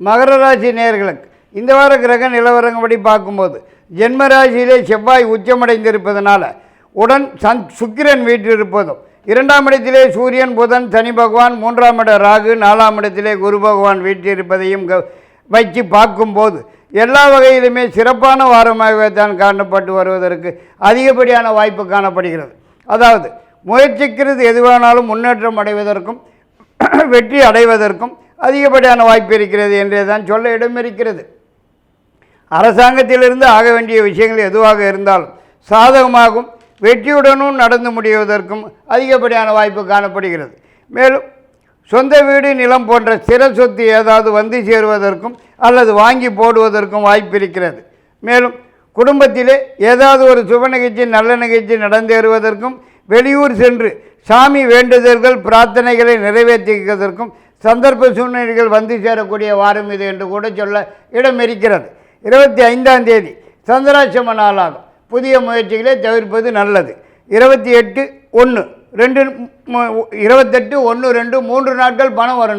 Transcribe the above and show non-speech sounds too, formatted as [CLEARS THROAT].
மகர ராசி நேர்களுக்கு இந்த வார கிரக நிலவரங்கப்படி பார்க்கும்போது ஜென்ம ராசியிலே செவ்வாய் உச்சமடைந்திருப்பதனால உடன் சந் சுக்கிரன் வீற்றிருப்பதும் இரண்டாம் இடத்திலே சூரியன் புதன் சனி பகவான் மூன்றாம் இட ராகு நாலாம் இடத்திலே குரு பகவான் வீட்டில் இருப்பதையும் வச்சு பார்க்கும்போது எல்லா வகையிலுமே சிறப்பான வாரமாகவே தான் காணப்பட்டு வருவதற்கு அதிகப்படியான வாய்ப்பு காணப்படுகிறது. அதாவது முயற்சிக்கிறது எதுவானாலும் முன்னேற்றம் அடைவதற்கும் [CLEARS THROAT] வெற்றி அடைவதற்கும் அதிகப்படியான வாய்ப்பு இருக்கிறது என்றே தான் சொல்ல இடம் இருக்கிறது. அரசாங்கத்திலிருந்து ஆக வேண்டிய விஷயங்கள் எதுவாக இருந்தாலும் சாதகமாகவும் வெற்றியுடனும் நடந்து முடிவதற்கும் அதிகப்படியான வாய்ப்பு காணப்படுகிறது. மேலும் சொந்த வீடு நிலம் போன்ற ஸ்திர சொத்து ஏதாவது வந்து சேருவதற்கும் அல்லது வாங்கி போடுவதற்கும் வாய்ப்பு இருக்கிறது. மேலும் குடும்பத்திலே ஏதாவது ஒரு சுப நிகழ்ச்சி நல்ல நிகழ்ச்சி நடந்தேறுவதற்கும் வெளியூர் சென்று சாமி வேண்டுதல்கள் பிரார்த்தனைகளை நிறைவேற்றிக்கிறதற்கும் சந்தர்ப்ப சூழ்நிலைகள் வந்து சேரக்கூடிய வாரம் இது என்று கூட சொல்ல இடம் இருக்கிறது. இருபத்தி ஐந்தாம் தேதி சந்திராட்சம நாளாகும். புதிய முயற்சிகளை தவிர்ப்பது நல்லது. இருபத்தி எட்டு ஒன்று ரெண்டு இருபத்தெட்டு ஒன்று ரெண்டு மூன்று நாட்கள் பணம் வரும்